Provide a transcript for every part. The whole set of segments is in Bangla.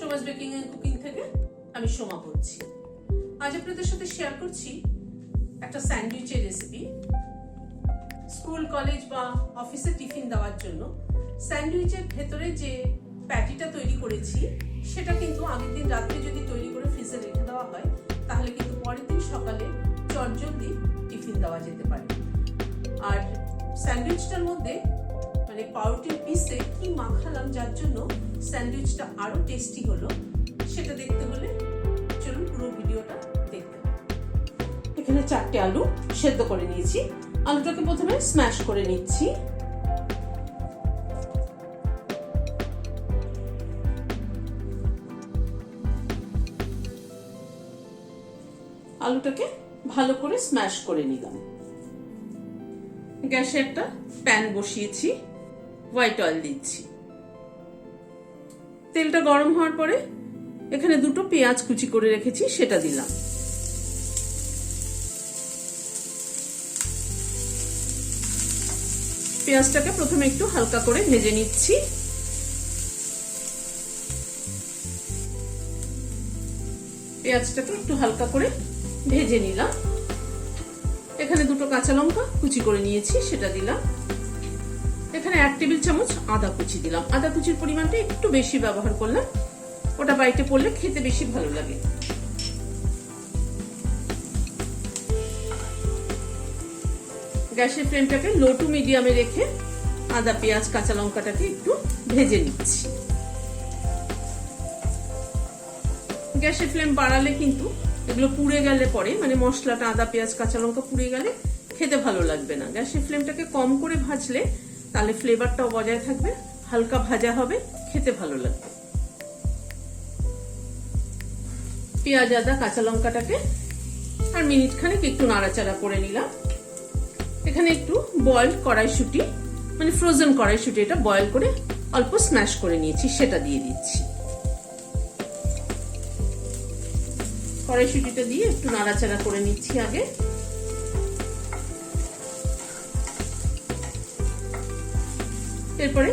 সোমাস বেকিং এন্ড কুকিং থেকে আমি সোমা বলছি। আজ আপনাদের সাথে শেয়ার করছি একটা স্যান্ডউইচের রেসিপি স্কুল কলেজ বা অফিসে টিফিন দেওয়ার জন্য স্যান্ডউইচের ভেতরে যে প্যাটিটা তৈরি করেছি, সেটা কিন্তু আগের দিন রাত্রে যদি তৈরি করে ফ্রিজে রেখে দেওয়া হয়, তাহলে কিন্তু পরের দিন সকালে চটজলদি টিফিন দেওয়া যেতে পারে। আর স্যান্ডউইচটার মধ্যে মানে পাউরুটির পিসে কি মাখালাম, যার জন্য স্যান্ডউইচটা আরও টেস্টি হলো, সেটা দেখতে হলে চলুন পুরো ভিডিওটা দেখতে এখানে চারটে আলু সেদ্ধ করে নিয়েছি। আলুটাকে প্রথমে স্ম্যাশ করে নিচ্ছি। আলুটাকে ভালো করে স্ম্যাশ করে নিলাম। গ্যাসে একটা প্যান বসিয়েছি। হোয়াইট অয়েল দিচ্ছি। তেলটা গরম হওয়ার পরে এখানে দুটো পেঁয়াজ কুচি করে রেখেছি, সেটা দিলাম। পেঁয়াজটাকে প্রথমে একটু হালকা করে ভেজে নিচ্ছি। পেঁয়াজটাকে একটু হালকা করে ভেজে নিলাম। এখানে দুটো কাঁচা লঙ্কা কুচি করে নিয়েছি, সেটা দিলাম। এখানে এক টেবিল চামচ আদা কুচি দিলাম। আদা কুচির পরিমাণটা একটু বেশি ব্যবহার করলাম ওটা বাড়িতে পড়লে খেতে বেশি ভালো লাগে। গ্যাসের ফ্লেমটাকে লো টু মিডিয়ামে রেখে আদা, পেঁয়াজ, কাঁচা লঙ্কাটাকে একটু ভেজে নিচ্ছি। গ্যাসের ফ্লেম বাড়ালে কিন্তু এগুলো পুড়ে গেলে পরে মানে মশলাটা আদা, পেঁয়াজ, কাঁচা লঙ্কা পুড়ে গেলে খেতে ভালো লাগবে না। গ্যাসের ফ্লেমটাকে কম করে ভাজলে তাহলে ফ্লেভারটাও বজায় থাকবে, হালকা ভাজা হবে, খেতে ভালো লাগবে। পেঁয়াজ, আদা, কাঁচা লঙ্কাটাকে আর মিনিট খানেক একটু নাড়াচাড়া করে নিলাম। এখানে একটু বয়েল কড়াইশুটি মানে ফ্রোজেন কড়াইশুটি এটা বয়েল করে অল্প স্ম্যাশ করে নিয়েছি, সেটা দিয়ে দিচ্ছি। কড়াইশুটিটা দিয়ে একটু নাড়াচাড়া করে নিচ্ছি আগে। এরপরে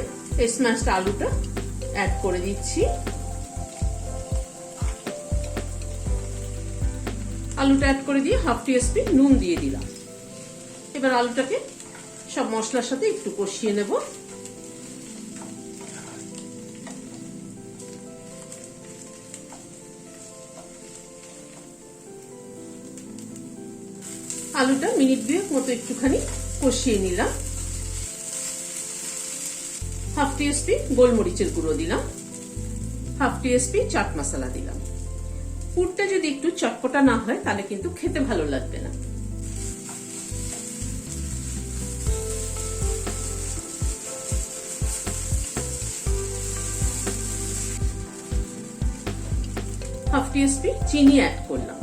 স্ম্যাশড আলুটা অ্যাড করে দিচ্ছি। আলুটা অ্যাড করে দিয়ে হাফ টিএসপি নুন দিয়ে দিলাম। এবার আলুটাকে সব মশলার সাথে একটু কষিয়ে নেব। আলুটা মিনিট দুয়েক মতো একটুখানি কষিয়ে নিলাম। হাফ টিএসপি গোলমরিচের গুঁড়ো দিলাম, হাফ টিএসপি চাট মশলা দিলাম। পুরটা যদি একটু চটপটা না হয়, তাহলে কিন্তু খেতে ভালো লাগবে না। হাফ টিএসপি চিনি অ্যাড করলাম।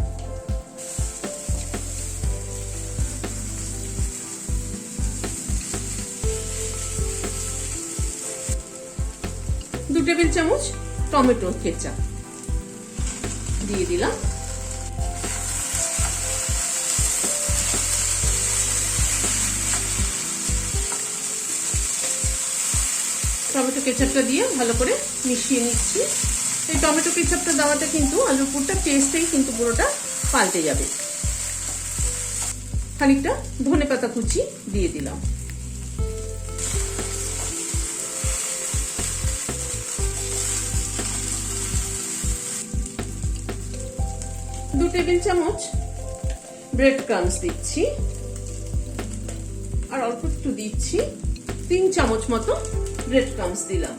টেবিল চামচ টমেটো কেচাপ দিয়ে দিলাম। টমেটো কেচাপটা দিয়ে ভালো করে মিশিয়ে নিচ্ছি। এই টমেটো কেচাপটা দেওয়াতে কিন্তু আলুর পুরটা টেস্টেই কিন্তু পুরোটা পাল্টে যাবে। খানিকটা ধনে পাতা কুচি দিয়ে দিলাম। দু টেবিল চামচ ব্রেড ক্রামস দিচ্ছি। আর অল্প একটু দিচ্ছি। তিন চামচ মতো ব্রেড ক্রামস দিলাম।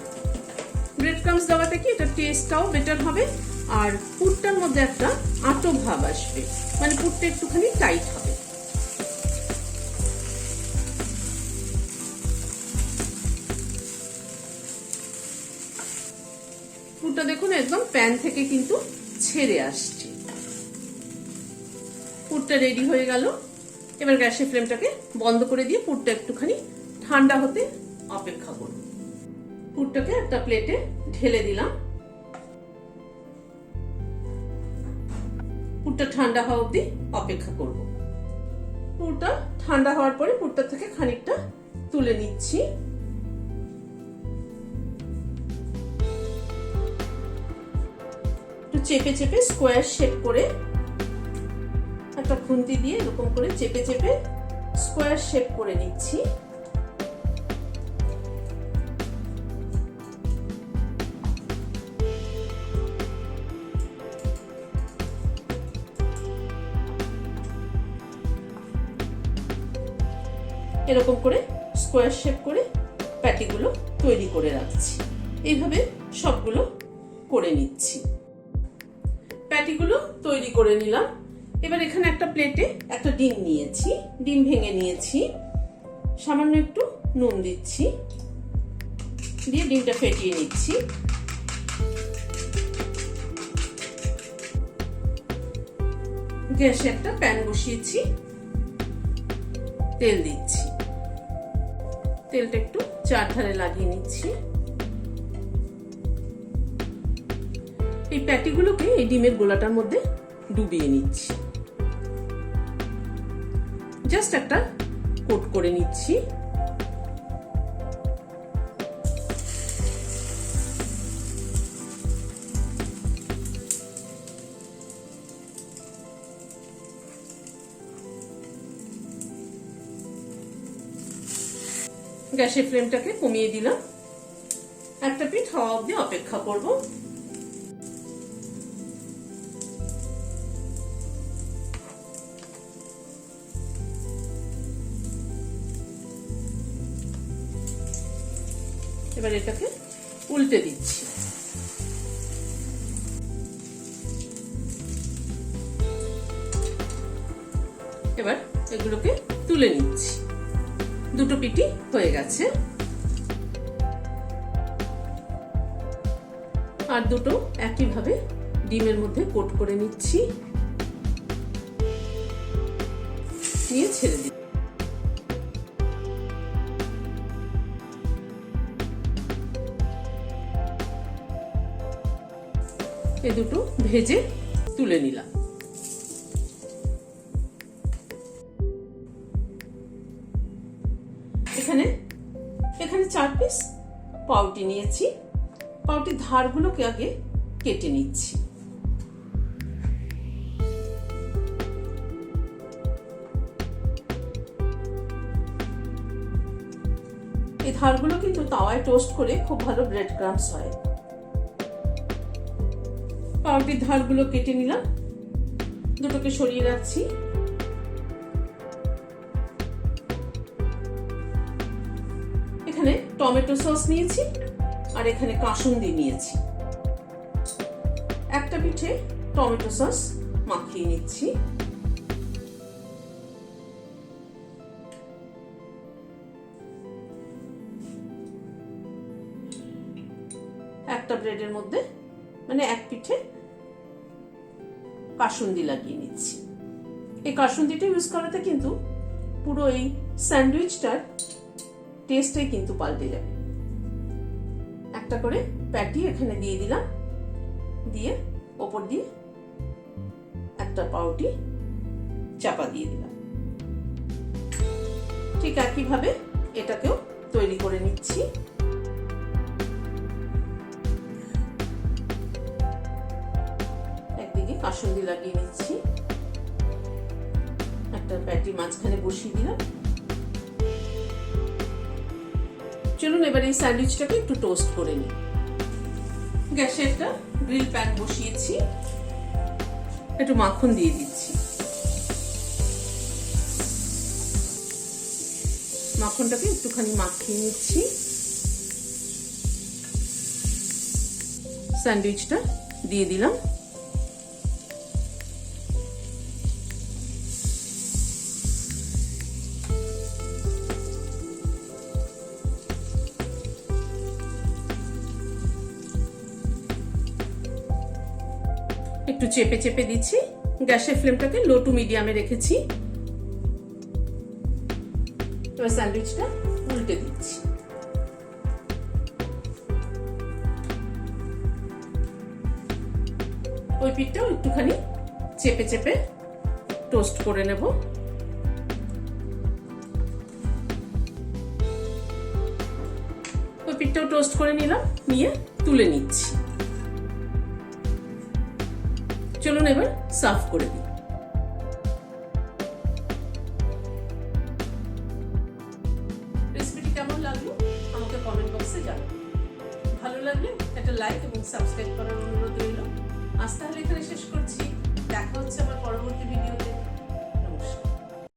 ব্রেড ক্রামস দেওয়াতে কি? এটা টেস্টটাও বেটার হবে। আর পুরটার মধ্যে একটা আটো ভাব আসবে। মানে পুরটা একটুখানি টাইট হবে। পুরটা দেখুন, একদম প্যান থেকে কিন্তু ছেড়ে আসছে। পুরটা রেডি হয়ে গেল। এবার গ্যাসের ফ্লেমটাকে বন্ধ করে দিয়ে পুরটা একটুখানি ঠান্ডা হতে অপেক্ষা করব। পুরটাকে একটা প্লেটে ঢেলে দিলাম। পুরটা ঠান্ডা হওয়া অবধি অপেক্ষা করব। পুরটা ঠান্ডা হওয়ার পরে পুরটা থেকে খানিকটা তুলে নিচ্ছি। চেপে চেপে স্কোয়ার শেপ করে একটা খুন্তি দিয়ে এরকম করে চেপে চেপে স্কোয়ার শেপ করে নিচ্ছি। এরকম করে স্কোয়ার শেপ করে প্যাটিগুলো তৈরি করে রাখছি। এইভাবে সবগুলো করে নিচ্ছি। প্যাটিগুলো তৈরি করে নিলাম। এবার এখানে একটা প্লেটে একটা ডিম নিয়েছি। ডিম ভেঙে নিয়েছি। সামান্য একটু নুন দিচ্ছি। দিয়ে ডিমটা ফেটিয়ে নিচ্ছি। গ্যাসে একটা প্যান বসিয়েছি। তেল দিচ্ছি। তেলটা একটু চারধারে লাগিয়ে নিচ্ছি। এই প্যাটিগুলোকে এই ডিমের গোলাটার মধ্যে ডুবিয়ে নিচ্ছি। জাস্ট একটা কোট করে নিচ্ছি। গ্যাসের ফ্লেমটাকে কমিয়ে দিলাম। একটা পিঠ হওয়া অবধি অপেক্ষা করব। এবার এটাকে উল্টে দিচ্ছি। এবার এগুলোকে তুলে নিচ্ছি। দুটো পিটি হয়ে গেছে। আর দুটো একইভাবে ডিমের মধ্যে কোট করে নিচ্ছি। নিয়ে ছেড়ে দিই এ দুটো ভেজে তুলে নিলাম। এখানে এখানে চার পিস পাউটি নিয়েছি। পাউটির ধারগুলোকে আগে কেটে নিচ্ছি। এই ধারগুলো কিন্তু তাওয়ায় টোস্ট করে খুব ভালো ব্রেড ক্রামস হয়। পাউটির ধারগুলো কেটে নিলাম। দুটোকে সরিয়ে রাখছি। এখানে টমেটো সস নিয়েছি আর এখানে কাসুন্দি নিয়েছি। একটা পিঠে টমেটো সস মাখিয়ে নিচ্ছি। একটা ব্রেডের মধ্যে মানে এক পিঠে কাসুন্দি লাগিয়ে নিচ্ছি। এই কাসুন্দিটা ইউজ করাতে কিন্তু পুরো এই স্যান্ডউইচটার টেস্টটাই কিন্তু পাল্টে যাবে। একটা করে প্যাটি এখানে দিয়ে দিলাম। দিয়ে ওপর দিয়ে একটা পাউটি চাপা দিয়ে দিলাম। ঠিক একইভাবে এটাকেও তৈরি করে নিচ্ছি। কাসুন্দি লাগিয়ে নিচ্ছি। একটা প্যাটি মাঝখানে বসিয়ে দিলাম। চলুন এবার এই স্যান্ডউইচটাকে একটু টোস্ট করে নিই। গ্যাসে একটা গ্রিল প্যান বসিয়েছি। একটু মাখন দিয়ে দিচ্ছি। মাখনটাকে একটুখানি মাখিয়ে নিচ্ছি। স্যান্ডউইচটা দিয়ে দিলাম। একটু চেপে চেপে দিচ্ছি। গ্যাসের ফ্লেমটাকে লো টু মিডিয়ামে রেখেছি। এবার স্যান্ডউইচটা উল্টে দিচ্ছি। ওই পিঠটাও একটুখানি চেপে চেপে টোস্ট করে নেব। ওই পিঠটাও টোস্ট করে নিলাম, নিয়ে তুলে নিচ্ছি। চলুন এবার সার্ভ করে দিই। রেসিপিটি কেমন লাগল? আমাকে কমেন্ট বক্সে জানাবেন ভালো লাগলে একটা লাইক এবং সাবস্ক্রাইব করার অনুরোধ রইল। আজ তাহলে এখানে শেষ করছি। দেখা হচ্ছে আমার পরবর্তী ভিডিওতে